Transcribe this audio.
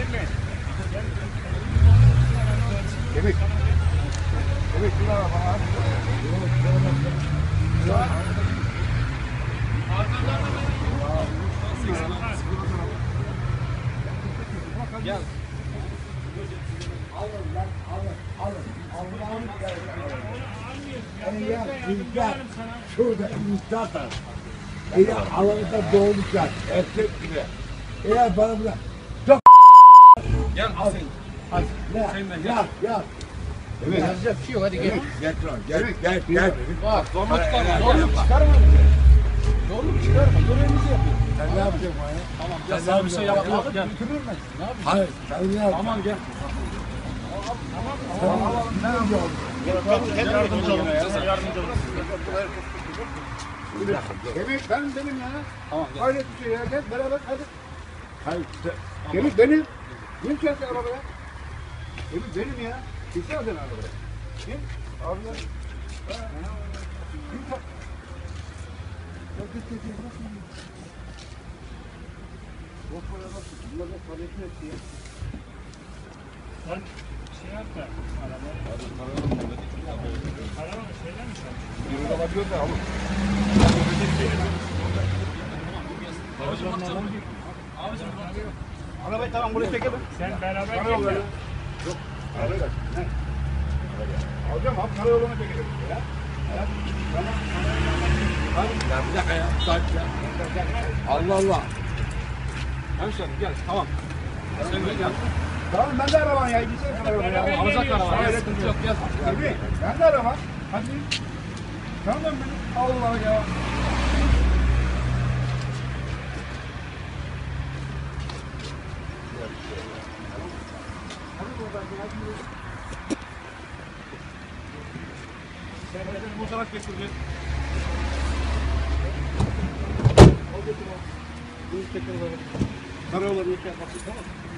Kemik. Kemik. Gel. Alın alın alın. Allah'ın Eğer rüzgar şurada rüzgar da beni alanında doğmuşlar erkek gibi. Eğer bana çok Gel al. Sen de gel. ya. Evet. Yazacak bir şey yok hadi gel. Gel gel gel gel. Bak Zorluk çıkarma. Gel, Zorluk gel. çıkarma. zorluk çıkarma. Görevimizi yapıyoruz. Sen ne yapacaksın bana? Tamam gel sana bir şey yap. Yok gel. Götürür mü? Ne yapayım? Hayır sen ne yapacaksın? Tamam gel. Ne yapacaksın? Yardımcı olun. Size yardımcı olun. Kemik ben benim ya. Tamam gel. Hayret bir şey ya. Gel beraber hadi. Hayır. Kemik benim. Kim çekti arabaya? Kemik benim ya. Kimse aldın arabaya. Kim? Abiler. Kim çekti? Ya git git git. Böyle bak. Bunlar da paleti etti ya. Yürü olabiliyor da alın. Arabayı tamam buraya çekelim. Sen beraber gel. Yok. Arabayla. Ne? Alacağım abi karayoluna çekelim. Ya. Ya. Tamam. Hadi. Ya bir dakika ya. Sakin ya. Allah Allah. Hemşerim gel. Tamam. Sen gel. Tamam ben de araban ya. Gitsene karayoluna ya. Alacak. Gel sıkıntı yok gel. Tabii. Ben de araba. Hadi. Tamam benim. Allah ya. Sen bir fotoğraf getirdi. Karayollarını çek. Tamam.